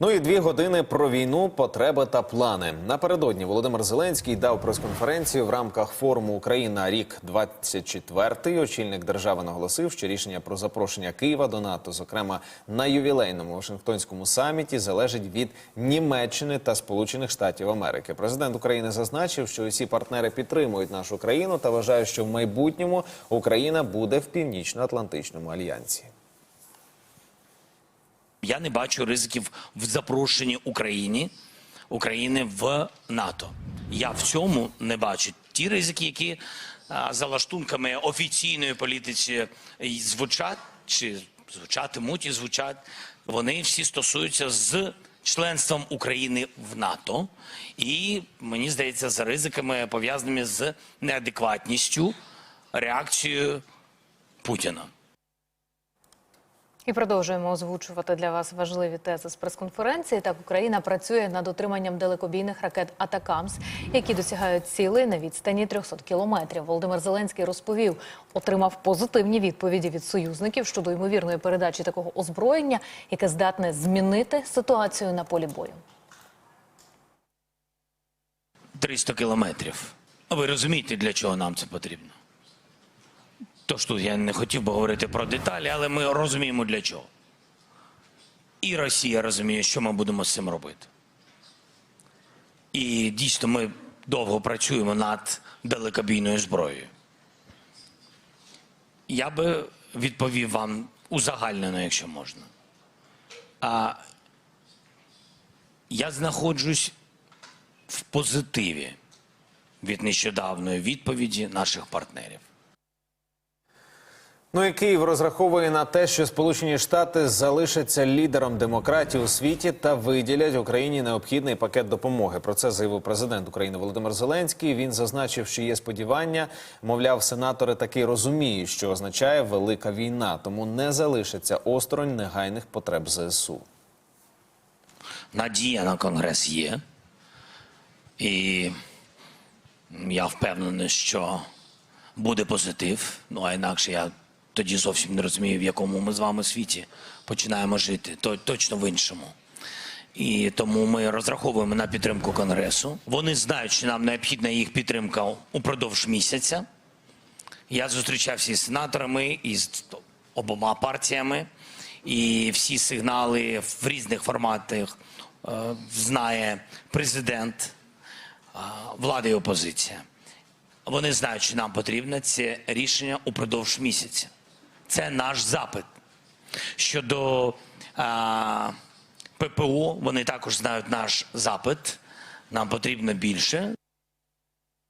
Ну і дві години про війну, потреби та плани. Напередодні Володимир Зеленський дав прес-конференцію в рамках форуму Україна рік 24 Очільник держави наголосив, що рішення про запрошення Києва до НАТО, зокрема на ювілейному Вашингтонському саміті, залежить від Німеччини та Сполучених Штатів Америки. Президент України зазначив, що усі партнери підтримують нашу країну та вважає, що в майбутньому Україна буде в північно-атлантичному альянсі. Я не бачу ризиків в запрошенні Україні України в НАТО. Я в цьому не бачу ті ризики, які за лаштунками офіційної політиці звучать чи звучатимуть і звучать. Вони всі стосуються з членством України в НАТО, і мені здається, за ризиками пов'язаними з неадекватністю реакцією Путіна. І продовжуємо озвучувати для вас важливі тези з прес-конференції. Так, Україна працює над отриманням далекобійних ракет Атакамс, які досягають цілей на відстані 300 кілометрів. Володимир Зеленський розповів, отримав позитивні відповіді від союзників щодо ймовірної передачі такого озброєння, яке здатне змінити ситуацію на полі бою. 300 кілометрів. А Ви розумієте, для чого нам це потрібно? Тож тут я не хотів би говорити про деталі, але ми розуміємо для чого. І Росія розуміє, що ми будемо з цим робити. І дійсно ми довго працюємо над далекобійною зброєю. Я би відповів вам узагальнено, якщо можна. А я знаходжусь в позитиві від нещодавної відповіді наших партнерів. Ну і Київ розраховує на те, що Сполучені Штати залишаться лідером демократії у світі та виділять Україні необхідний пакет допомоги. Про це заявив президент України Володимир Зеленський. Він зазначив, що є сподівання. Мовляв, сенатори таки розуміють, що означає велика війна, тому не залишаться осторонь негайних потреб ЗСУ. Надія на конгрес є. І я впевнений, що буде позитив. Ну а інакше я тоді зовсім не розумію, в якому ми з вами світі починаємо жити. То точно в іншому. І тому ми розраховуємо на підтримку конгресу. Вони знають, що нам необхідна їх підтримка упродовж місяця. Я зустрічався із сенаторами і з обома партіями, і всі сигнали в різних форматах е, знає президент, е, влада і опозиція. Вони знають, що нам потрібно це рішення упродовж місяця. Це наш запит. Щодо а, ППО, вони також знають наш запит. Нам потрібно більше.